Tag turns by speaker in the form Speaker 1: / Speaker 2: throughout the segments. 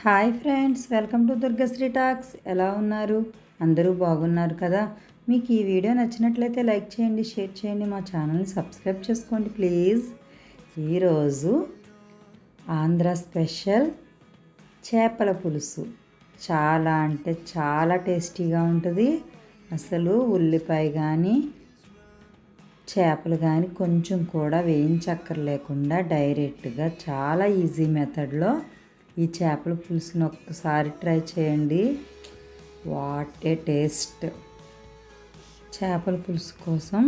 Speaker 1: Hi friends welcome to Durgashree talks. ఎలా ఉన్నారు? అందరూ బాగున్నారు కదా? మీకు ఈ వీడియో నచ్చినట్లయితే లైక్ చేయండి షేర్ చేయండి మా ఛానల్ని సబ్స్క్రైబ్ చేసుకోండి ప్లీజ్. ఈరోజు ఆంధ్ర స్పెషల్ చేపల పులుసు. చాలా అంటే చాలా టేస్టీగా ఉంటుంది. అసలు ఉల్లిపాయ కానీ చేపలు కానీ కొంచెం కూడా వేయించక్కర్లేకుండా డైరెక్ట్గా చాలా ఈజీ మెథడ్లో ఈ చేపల పులుసుని ఒక్కసారి ట్రై చేయండి. వాట్ ఏ టేస్ట్ చేపల పులుసు కోసం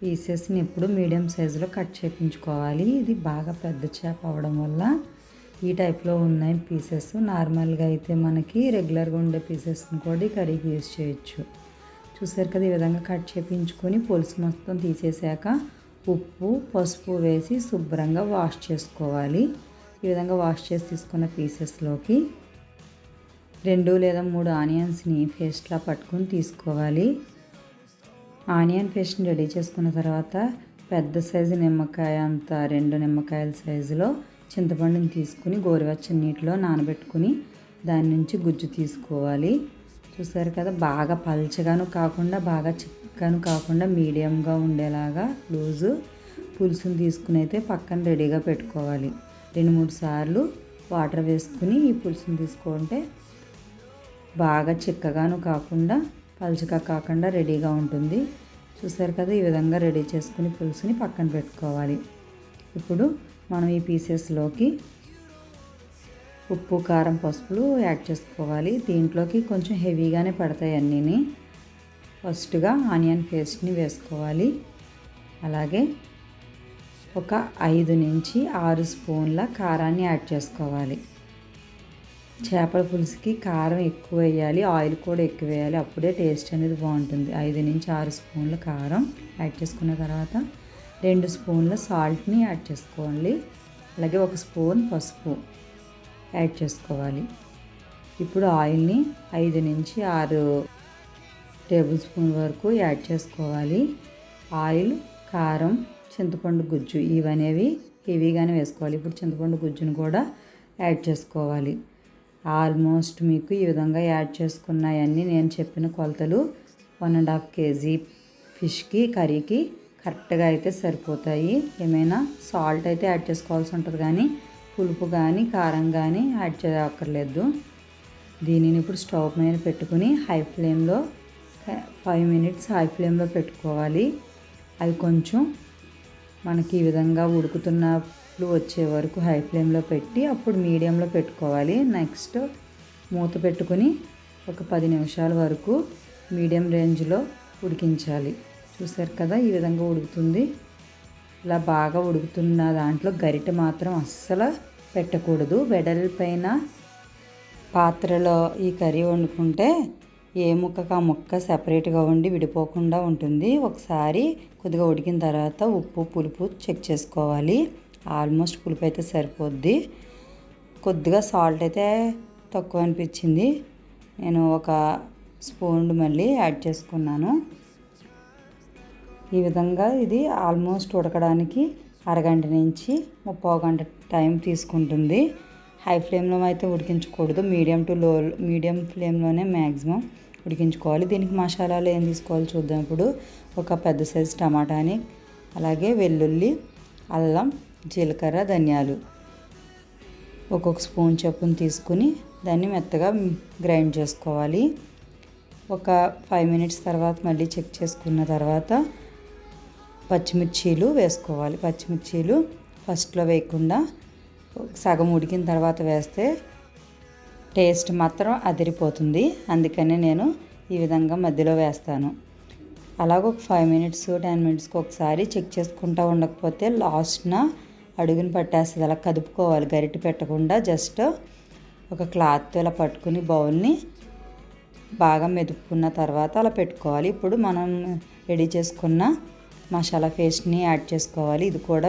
Speaker 1: పీసెస్ని ఎప్పుడు మీడియం సైజులో కట్ చేయించుకోవాలి ఇది బాగా పెద్ద చేప అవడం వల్ల ఈ టైప్లో ఉన్నాయి పీసెస్ నార్మల్గా అయితే మనకి రెగ్యులర్గా ఉండే పీసెస్ని కూడా కర్రీకి యూజ్ చేయొచ్చు. చూసారు కదా ఈ విధంగా కట్ చేయించుకొని పులుసు మొత్తం తీసేసాక ఉప్పు పసుపు వేసి శుభ్రంగా వాష్ చేసుకోవాలి. ఈ విధంగా వాష్ చేసి తీసుకున్న పీసెస్లోకి రెండు లేదా మూడు ఆనియన్స్ని పేస్ట్లా పట్టుకొని తీసుకోవాలి. ఆనియన్ పేస్ట్ని రెడీ చేసుకున్న తర్వాత పెద్ద సైజు నిమ్మకాయ అంత రెండు నిమ్మకాయల సైజులో చింతపండుని తీసుకుని గోరువెచ్చని నీటిలో నానబెట్టుకుని దాని నుంచి గుజ్జు తీసుకోవాలి. చూసారు కదా బాగా పల్చగాను కాకుండా బాగా చిక్కగాను కాకుండా మీడియంగా ఉండేలాగా లూజు పులుసుని తీసుకుని అయితే పక్కన రెడీగా పెట్టుకోవాలి. రెండు మూడు సార్లు వాటర్ వేసుకుని ఈ పులుసుని తీసుకుంటే బాగా చిక్కగాను కాకుండా పలుచగా కాకుండా రెడీగా ఉంటుంది. చూసారు కదా ఈ విధంగా రెడీ చేసుకుని పులుసుని పక్కన పెట్టుకోవాలి. ఇప్పుడు మనం ఈ పీసెస్లోకి ఉప్పు కారం పసుపులు యాడ్ చేసుకోవాలి. దీంట్లోకి కొంచెం హెవీగానే పడతాయి అన్నీని. ఫస్ట్గా ఆనియన్ పేస్ట్ని వేసుకోవాలి. అలాగే ఒక ఐదు నుంచి ఆరు స్పూన్ల కారాన్ని యాడ్ చేసుకోవాలి. చేపల పులుసుకి కారం ఎక్కువ వేయాలి ఆయిల్ కూడా ఎక్కువ వేయాలి అప్పుడే టేస్ట్ అనేది బాగుంటుంది. ఐదు నుంచి ఆరు స్పూన్ల కారం యాడ్ చేసుకున్న తర్వాత రెండు స్పూన్ల సాల్ట్ని యాడ్ చేసుకోవాలి. అలాగే ఒక స్పూన్ పసుపు యాడ్ చేసుకోవాలి. ఇప్పుడు ఆయిల్ని ఐదు నుంచి ఆరు టేబుల్ స్పూన్ వరకు యాడ్ చేసుకోవాలి. ఆయిల్ కారం చింతపండు గుజ్జు ఇవనేవి హెవీగానే వేసుకోవాలి. ఇప్పుడు చింతపండు గుజ్జును కూడా యాడ్ చేసుకోవాలి. ఆల్మోస్ట్ మీకు ఈ విధంగా యాడ్ చేసుకున్నాయన్నీ నేను చెప్పిన కొలతలు వన్ అండ్ హాఫ్ కేజీ ఫిష్కి కర్రీకి కరెక్ట్గా అయితే సరిపోతాయి. ఏమైనా సాల్ట్ అయితే యాడ్ చేసుకోవాల్సి ఉంటుంది కానీ పులుపు కానీ కారం కానీ యాడ్ చేయక్కర్లేదు. దీనిని ఇప్పుడు స్టవ్ మీద పెట్టుకుని హై ఫ్లేమ్లో ఫైవ్ మినిట్స్ హై ఫ్లేమ్లో పెట్టుకోవాలి. అవి కొంచెం మనకి ఈ విధంగా ఉడుకుతున్నప్పుడు వచ్చే వరకు హై ఫ్లేమ్లో పెట్టి అప్పుడు మీడియంలో పెట్టుకోవాలి. నెక్స్ట్ మూత పెట్టుకుని ఒక పది నిమిషాల వరకు మీడియం రేంజ్లో ఉడికించాలి. చూసారు కదా ఈ విధంగా ఉడుకుతుంది. ఇలా బాగా ఉడుకుతున్న దాంట్లో గరిటె మాత్రం అస్సలు పెట్టకూడదు. వెడల్పైన పాత్రలో ఈ కర్రీ వండుకుంటే ఏ ముక్కకు ఆ ముక్క సపరేట్గా ఉండి విడిపోకుండా ఉంటుంది. ఒకసారి కొద్దిగా ఉడికిన తర్వాత ఉప్పు పులుపు చెక్ చేసుకోవాలి. ఆల్మోస్ట్ పులుపు అయితే సరిపోద్ది. కొద్దిగా సాల్ట్ అయితే తక్కువ అనిపించింది. నేను ఒక స్పూన్ మళ్ళీ యాడ్ చేసుకున్నాను. ఈ విధంగా ఇది ఆల్మోస్ట్ ఉడకడానికి అరగంట నుంచి ముప్పై గంట టైం తీసుకుంటుంది. హై ఫ్లేమ్లో అయితే ఉడికించకూడదు. మీడియం టు లో మీడియం ఫ్లేమ్లోనే మ్యాక్సిమం ఉడికించుకోవాలి. దీనికి మసాలాలు ఏం తీసుకోవాలి చూద్దాం. ఇప్పుడు ఒక పెద్ద సైజు టమాటాని అలాగే వెల్లుల్లి అల్లం జీలకర్ర ధనియాలు. ఒక్కొక్క స్పూన్ చొప్పున తీసుకుని దాన్ని మెత్తగా గ్రైండ్ చేసుకోవాలి. ఒక ఫైవ్ మినిట్స్ తర్వాత మళ్ళీ చెక్ చేసుకున్న తర్వాత పచ్చిమిర్చీలు వేసుకోవాలి. పచ్చిమిర్చీలు ఫస్ట్లో వేయకుండా సగం ఉడికిన తర్వాత వేస్తే టేస్ట్ మాత్రం అదిరిపోతుంది. అందుకనే నేను ఈ విధంగా మధ్యలో వేస్తాను. అలాగే ఒక ఫైవ్ మినిట్స్ టెన్ మినిట్స్కి ఒకసారి చెక్ చేసుకుంటూ ఉండకపోతే లాస్ట్న అడుగుని పట్టేస్తుంది. అలా కదుపుకోవాలి గరిటె పెట్టకుండా జస్ట్ ఒక క్లాత్ ఇలా పట్టుకుని బౌల్ని బాగా మెదుపుకున్న తర్వాత అలా పెట్టుకోవాలి. ఇప్పుడు మనం రెడీ చేసుకున్న మసాలా పేస్ట్ని యాడ్ చేసుకోవాలి. ఇది కూడా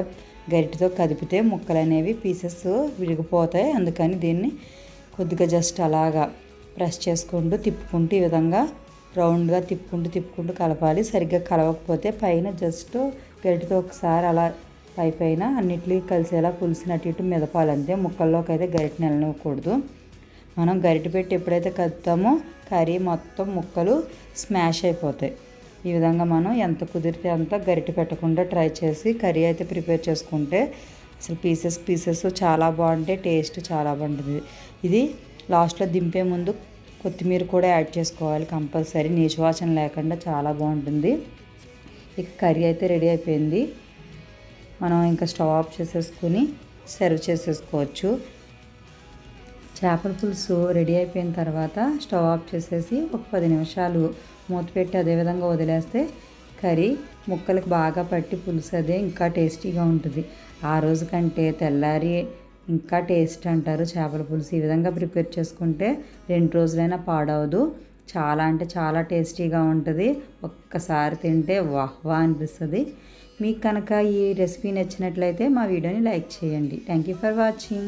Speaker 1: గరిటెతో కదిపితే ముక్కలు అనేవి పీసెస్ విరిగిపోతాయి. అందుకని దీన్ని కొద్దిగా జస్ట్ అలాగా ప్రెస్ చేసుకుంటూ తిప్పుకుంటూ ఈ విధంగా రౌండ్గా తిప్పుకుంటూ తిప్పుకుంటూ కలపాలి. సరిగ్గా కలవకపోతే పైన జస్ట్ గరిటతో ఒకసారి అలా పై పైన అన్నిటికీ కలిసేలా పులిసినట్టు ఇటు మెదపాలి అంతే. ముక్కల్లోకి అయితే గరిటె నిలనివ్వకూడదు. మనం గరిటె పెట్టి ఎప్పుడైతే కదుతామో కర్రీ మొత్తం ముక్కలు స్మాష్ అయిపోతాయి. ఈ విధంగా మనం ఎంత కుదిరితే అంత గరిటె పెట్టకుండా ట్రై చేసి కర్రీ అయితే ప్రిపేర్ చేసుకుంటే అసలు పీసెస్ పీసెస్ చాలా బాగుంటాయి టేస్ట్ చాలా బాగుంటుంది. ఇది లాస్ట్లో దింపే ముందు కొత్తిమీర కూడా యాడ్ చేసుకోవాలి కంపల్సరీ. నీచువాసన లేకుండా చాలా బాగుంటుంది. ఇక కర్రీ అయితే రెడీ అయిపోయింది. మనం ఇంకా స్టవ్ ఆఫ్ చేసేసుకుని సర్వ్ చేసేసుకోవచ్చు. చేపల పులుసు రెడీ అయిపోయిన తర్వాత స్టవ్ ఆఫ్ చేసేసి ఒక పది నిమిషాలు మూత పెట్టి అదేవిధంగా వదిలేస్తే కర్రీ ముక్కలకు బాగా పట్టి పులుసు అదే ఇంకా టేస్టీగా ఉంటుంది. ఆ రోజు కంటే తెల్లారి ఇంకా టేస్ట్ అంటారు చేపల పులుసు. ఈ విధంగా ప్రిపేర్ చేసుకుంటే రెండు రోజులైనా పాడవదు. చాలా అంటే చాలా టేస్టీగా ఉంటుంది. ఒక్కసారి తింటే వాహ్ వా అనిపిస్తుంది. మీకు కనుక ఈ రెసిపీ నచ్చినట్లయితే మా వీడియోని లైక్ చేయండి. Thank you for watching